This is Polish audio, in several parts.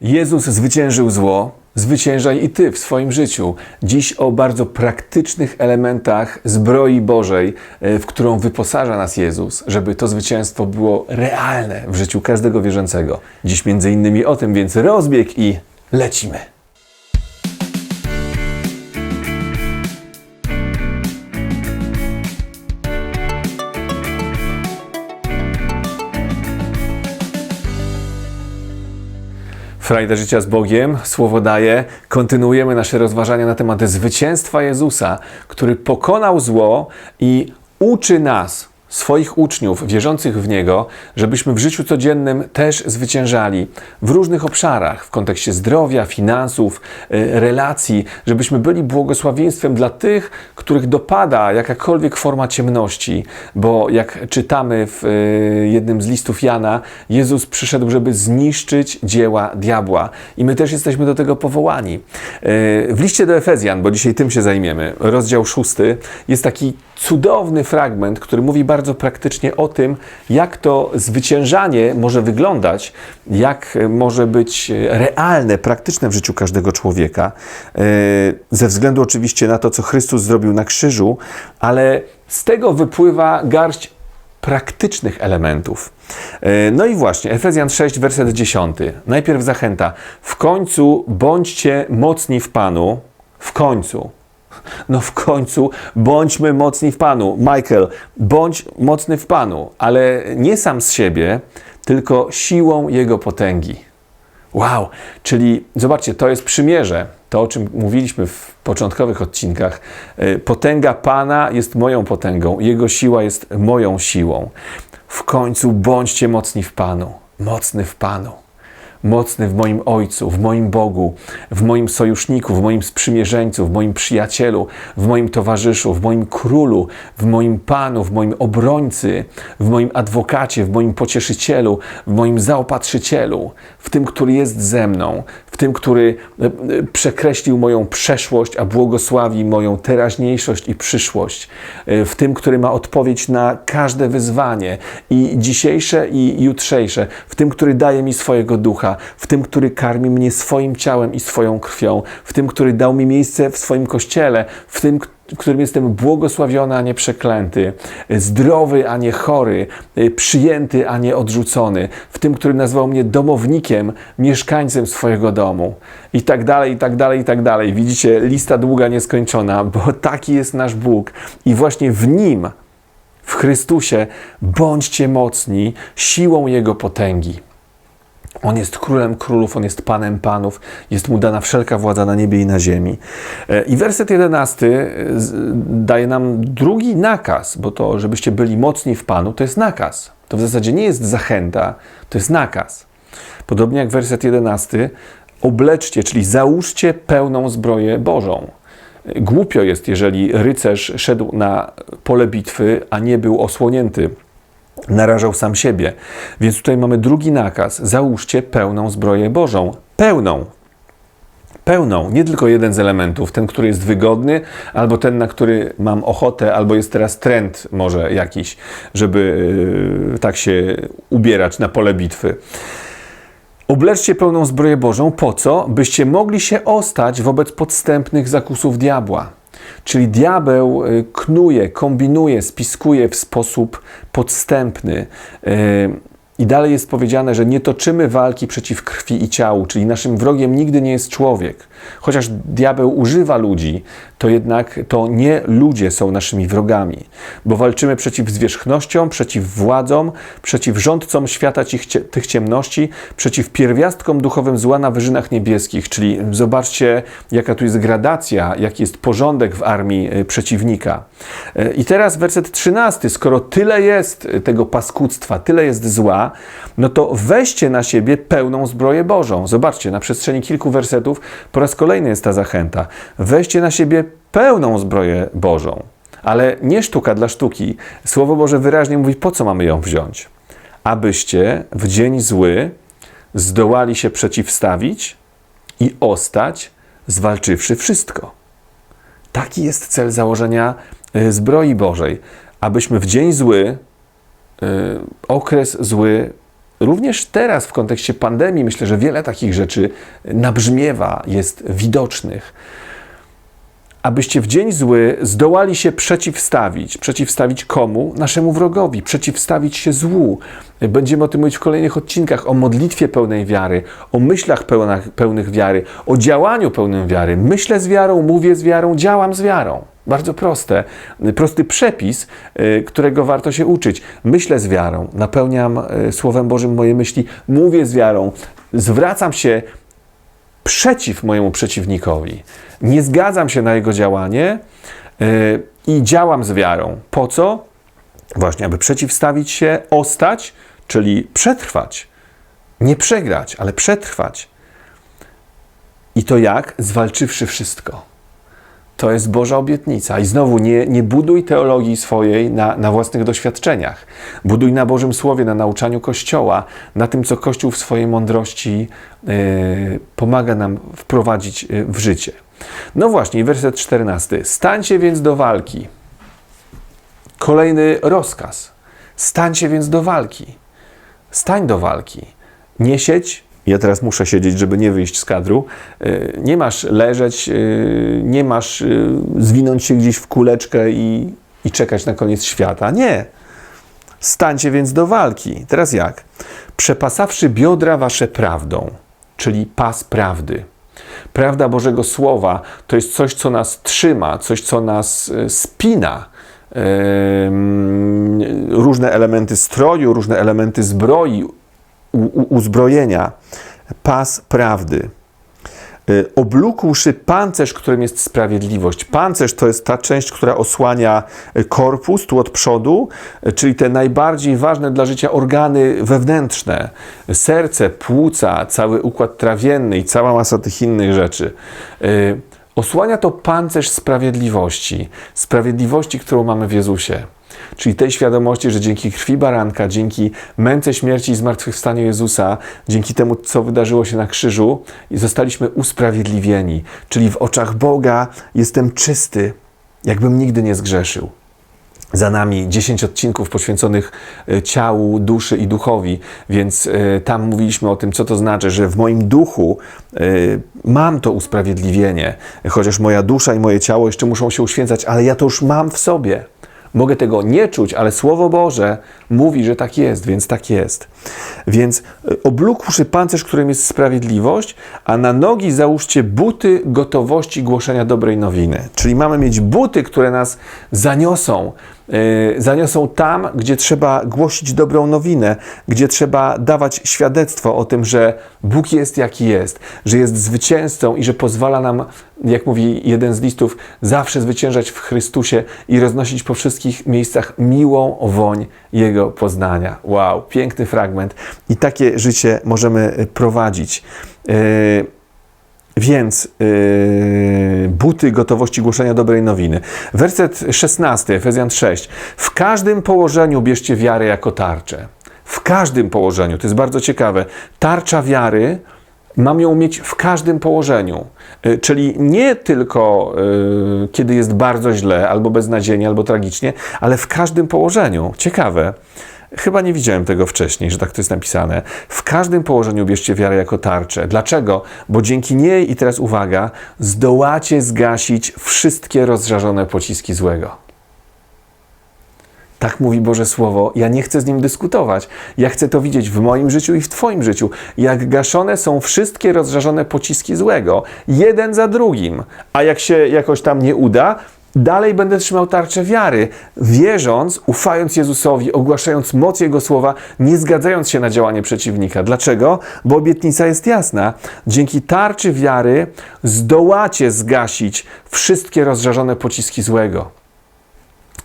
Jezus zwyciężył zło, zwyciężaj i ty w swoim życiu. Dziś o bardzo praktycznych elementach zbroi Bożej, e, w którą wyposaża nas Jezus, żeby to zwycięstwo było realne w życiu każdego wierzącego. Dziś między innymi o tym, więc rozbieg i lecimy. Frajda życia z Bogiem, słowo daje. Kontynuujemy nasze rozważania na temat zwycięstwa Jezusa, który pokonał zło i uczy nas, swoich uczniów, wierzących w Niego, żebyśmy w życiu codziennym też zwyciężali w różnych obszarach, w kontekście zdrowia, finansów, y, relacji, żebyśmy byli błogosławieństwem dla tych, których dopada jakakolwiek forma ciemności, bo jak czytamy w y, jednym z listów Jana, Jezus przyszedł, żeby zniszczyć dzieła diabła i my też jesteśmy do tego powołani. Y, W liście do Efezjan, bo dzisiaj tym się zajmiemy, rozdział szósty, jest taki cudowny fragment, który mówi bardzo praktycznie o tym, jak to zwyciężanie może wyglądać, jak może być realne, praktyczne w życiu każdego człowieka, e, ze względu oczywiście na to, co Chrystus zrobił na krzyżu, ale z tego wypływa garść praktycznych elementów. E, No i właśnie, Efezjan 6, werset 10. Najpierw zachęta. W końcu bądźcie mocni w Panu. W końcu. No w końcu bądźmy mocni w Panu. Michael, bądź mocny w Panu, ale nie sam z siebie, tylko siłą Jego potęgi. Wow, czyli zobaczcie, to jest przymierze. To, o czym mówiliśmy w początkowych odcinkach. E, Potęga Pana jest moją potęgą, Jego siła jest moją siłą. W końcu bądźcie mocni w Panu, mocny w Panu mocny w moim Ojcu, w moim Bogu, w moim sojuszniku, w moim sprzymierzeńcu, w moim przyjacielu, w moim towarzyszu, w moim królu, w moim Panu, w moim obrońcy, w moim adwokacie, w moim pocieszycielu, w moim zaopatrzycielu, w tym, który jest ze mną, w tym, który e, e, przekreślił moją przeszłość, a błogosławi moją teraźniejszość i przyszłość, e, w tym, który ma odpowiedź na każde wyzwanie i dzisiejsze, i jutrzejsze, w tym, który daje mi swojego ducha, w tym, który karmi mnie swoim ciałem i swoją krwią, w tym, który dał mi miejsce w swoim kościele, w tym, w którym jestem błogosławiony, a nie przeklęty, zdrowy, a nie chory, przyjęty, a nie odrzucony, w tym, który nazwał mnie domownikiem, mieszkańcem swojego domu. I tak dalej, i tak dalej, i tak dalej. Widzicie, lista długa, nieskończona, bo taki jest nasz Bóg i właśnie w Nim, w Chrystusie, bądźcie mocni siłą Jego potęgi. On jest królem królów, on jest panem panów, jest mu dana wszelka władza na niebie i na ziemi. E, I werset 11 z- daje nam drugi nakaz, bo to, żebyście byli mocni w panu, to jest nakaz. To w zasadzie nie jest zachęta, to jest nakaz. Podobnie jak werset 11, obleczcie, czyli załóżcie pełną zbroję Bożą. Głupio jest, jeżeli rycerz szedł na pole bitwy, a nie był osłonięty narażał sam siebie. Więc tutaj mamy drugi nakaz: załóżcie pełną zbroję Bożą. Pełną. Pełną, nie tylko jeden z elementów, ten, który jest wygodny, albo ten, na który mam ochotę, albo jest teraz trend może jakiś, żeby yy, tak się ubierać na pole bitwy. Obleczcie pełną zbroję Bożą, po co? Byście mogli się ostać wobec podstępnych zakusów diabła. Czyli diabeł y, knuje, kombinuje, spiskuje w sposób podstępny. Y, I dalej jest powiedziane, że nie toczymy walki przeciw krwi i ciału, czyli naszym wrogiem nigdy nie jest człowiek. Chociaż diabeł używa ludzi, to jednak to nie ludzie są naszymi wrogami, bo walczymy przeciw zwierzchnościom, przeciw władzom, przeciw rządcom świata tych, cie- tych ciemności, przeciw pierwiastkom duchowym zła na wyżynach niebieskich. Czyli zobaczcie, jaka tu jest gradacja, jaki jest porządek w armii y, przeciwnika. Y, I teraz werset 13. Skoro tyle jest tego paskudztwa, tyle jest zła, no to weźcie na siebie pełną zbroję Bożą. Zobaczcie, na przestrzeni kilku wersetów po raz kolejny jest ta zachęta. Weźcie na siebie pełną zbroję Bożą. Ale nie sztuka dla sztuki. Słowo Boże wyraźnie mówi, po co mamy ją wziąć. Abyście w dzień zły zdołali się przeciwstawić i ostać, zwalczywszy wszystko. Taki jest cel założenia y, zbroi Bożej, abyśmy w dzień zły, okres zły również teraz w kontekście pandemii myślę, że wiele takich rzeczy nabrzmiewa, jest widocznych. Abyście w dzień zły zdołali się przeciwstawić. Przeciwstawić komu? Naszemu wrogowi. Przeciwstawić się złu. Będziemy o tym mówić w kolejnych odcinkach. O modlitwie pełnej wiary, o myślach pełnych, pełnych wiary, o działaniu pełnym wiary. Myślę z wiarą, mówię z wiarą, działam z wiarą. Bardzo proste, prosty przepis, y, którego warto się uczyć. Myślę z wiarą, napełniam y, Słowem Bożym moje myśli, mówię z wiarą, zwracam się przeciw mojemu przeciwnikowi. Nie zgadzam się na jego działanie y, i działam z wiarą. Po co? Właśnie, aby przeciwstawić się, ostać, czyli przetrwać. Nie przegrać, ale przetrwać. I to jak? Zwalczywszy wszystko. To jest Boża obietnica. I znowu nie, nie buduj teologii swojej na, na własnych doświadczeniach. Buduj na Bożym Słowie, na nauczaniu Kościoła, na tym, co Kościół w swojej mądrości yy, pomaga nam wprowadzić yy, w życie. No właśnie, werset 14. Stańcie więc do walki. Kolejny rozkaz. Stańcie więc do walki. Stań do walki. Nie siedź, ja teraz muszę siedzieć, żeby nie wyjść z kadru. Y, nie masz leżeć, y, nie masz y, zwinąć się gdzieś w kuleczkę i, i czekać na koniec świata. Nie. Stańcie więc do walki. Teraz jak? Przepasawszy biodra wasze prawdą, czyli pas prawdy. Prawda Bożego Słowa to jest coś, co nas trzyma, coś, co nas spina. Różne elementy stroju, różne elementy zbroi, uzbrojenia, pas prawdy. Y, oblókłszy pancerz, którym jest sprawiedliwość. Pancerz to jest ta część, która osłania y, korpus tu od przodu, y, czyli te najbardziej ważne dla życia organy wewnętrzne. Serce, płuca, cały układ trawienny i cała masa tych innych rzeczy. Osłania to pancerz sprawiedliwości. Sprawiedliwości, którą mamy w Jezusie. Czyli tej świadomości, że dzięki krwi baranka, dzięki męce śmierci i zmartwychwstaniu Jezusa, dzięki temu, co wydarzyło się na krzyżu, zostaliśmy usprawiedliwieni. Czyli w oczach Boga jestem czysty, jakbym nigdy nie zgrzeszył. Za nami 10 odcinków poświęconych e, ciału, duszy i duchowi, więc y, tam mówiliśmy o tym, co to znaczy, że w moim duchu y, mam to usprawiedliwienie, chociaż moja dusza i moje ciało jeszcze muszą się uświęcać, ale ja to już mam w sobie. Mogę tego nie czuć, ale Słowo Boże mówi, że tak jest, więc tak jest. Więc e, oblókłszy pancerz, którym jest sprawiedliwość, a na nogi załóżcie buty gotowości głoszenia dobrej nowiny. Czyli mamy mieć buty, które nas zaniosą, yy, zaniosą tam, gdzie trzeba głosić dobrą nowinę, gdzie trzeba dawać świadectwo o tym, że Bóg jest jaki jest, że jest zwycięzcą i że pozwala nam, jak mówi jeden z listów, zawsze zwyciężać w Chrystusie i roznosić po wszystkich miejscach miłą woń Jego poznania. Wow, piękny fragment. I takie życie możemy y, prowadzić. Yy, więc yy, buty gotowości głoszenia dobrej nowiny. Werset 16, Efezjan 6. W każdym położeniu bierzcie wiarę jako tarczę. W każdym położeniu, to jest bardzo ciekawe. Tarcza wiary mam ją mieć w każdym położeniu. Yy, czyli nie tylko yy, kiedy jest bardzo źle, albo beznadziejnie, albo tragicznie, ale w każdym położeniu. Ciekawe. Chyba nie widziałem tego wcześniej, że tak to jest napisane. W każdym położeniu bierzcie wiarę jako tarczę. Dlaczego? Bo dzięki niej, i teraz uwaga, zdołacie zgasić wszystkie rozżarzone pociski złego. Tak mówi Boże Słowo. Ja nie chcę z nim dyskutować. Ja chcę to widzieć w moim życiu i w Twoim życiu. Jak gaszone są wszystkie rozżarzone pociski złego, jeden za drugim. A jak się jakoś tam nie uda, Dalej będę trzymał tarczę wiary, wierząc, ufając Jezusowi, ogłaszając moc Jego słowa, nie zgadzając się na działanie przeciwnika. Dlaczego? Bo obietnica jest jasna. Dzięki tarczy wiary zdołacie zgasić wszystkie rozżarzone pociski złego.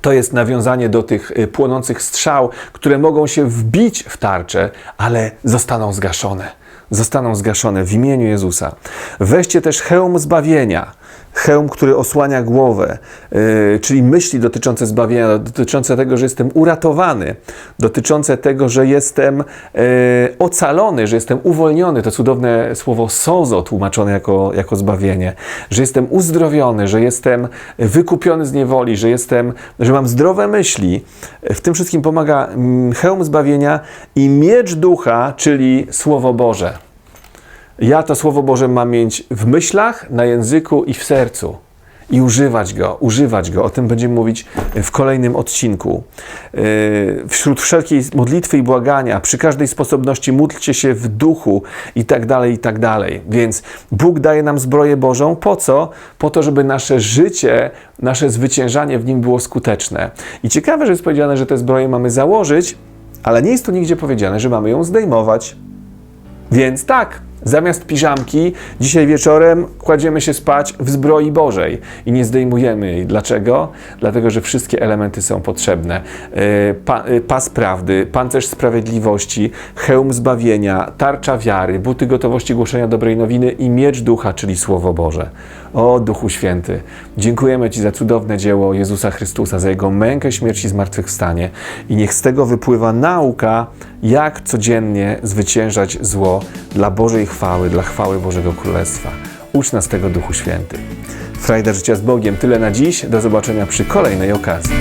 To jest nawiązanie do tych y, płonących strzał, które mogą się wbić w tarczę, ale zostaną zgaszone. Zostaną zgaszone w imieniu Jezusa. Weźcie też hełm zbawienia hełm, który osłania głowę, yy, czyli myśli dotyczące zbawienia, dotyczące tego, że jestem uratowany, dotyczące tego, że jestem yy, ocalony, że jestem uwolniony. To cudowne słowo sozo tłumaczone jako, jako zbawienie, że jestem uzdrowiony, że jestem wykupiony z niewoli, że jestem, że mam zdrowe myśli. W tym wszystkim pomaga mm, hełm zbawienia i miecz ducha, czyli Słowo Boże. Ja to Słowo Boże mam mieć w myślach, na języku i w sercu. I używać go, używać go. O tym będziemy mówić w kolejnym odcinku. Yy, Wśród wszelkiej modlitwy i błagania, przy każdej sposobności módlcie się w duchu i tak dalej, i tak dalej. Więc Bóg daje nam zbroję Bożą. Po co? Po to, żeby nasze życie, nasze zwyciężanie w nim było skuteczne. I ciekawe, że jest powiedziane, że tę zbroję mamy założyć, ale nie jest tu nigdzie powiedziane, że mamy ją zdejmować. Więc tak, zamiast piżamki, dzisiaj wieczorem kładziemy się spać w zbroi Bożej i nie zdejmujemy jej. Dlaczego? Dlatego, że wszystkie elementy są potrzebne. E, Pa, e, pas prawdy, pancerz sprawiedliwości, hełm zbawienia, tarcza wiary, buty gotowości głoszenia dobrej nowiny i miecz ducha, czyli Słowo Boże. O Duchu Święty, dziękujemy Ci za cudowne dzieło Jezusa Chrystusa, za Jego mękę, śmierć i zmartwychwstanie i niech z tego wypływa nauka, jak codziennie zwyciężać zło dla Bożej chwały, dla chwały Bożego Królestwa. Ucz nas tego Duchu Święty. Frajda życia z Bogiem. Tyle na dziś. Do zobaczenia przy kolejnej okazji.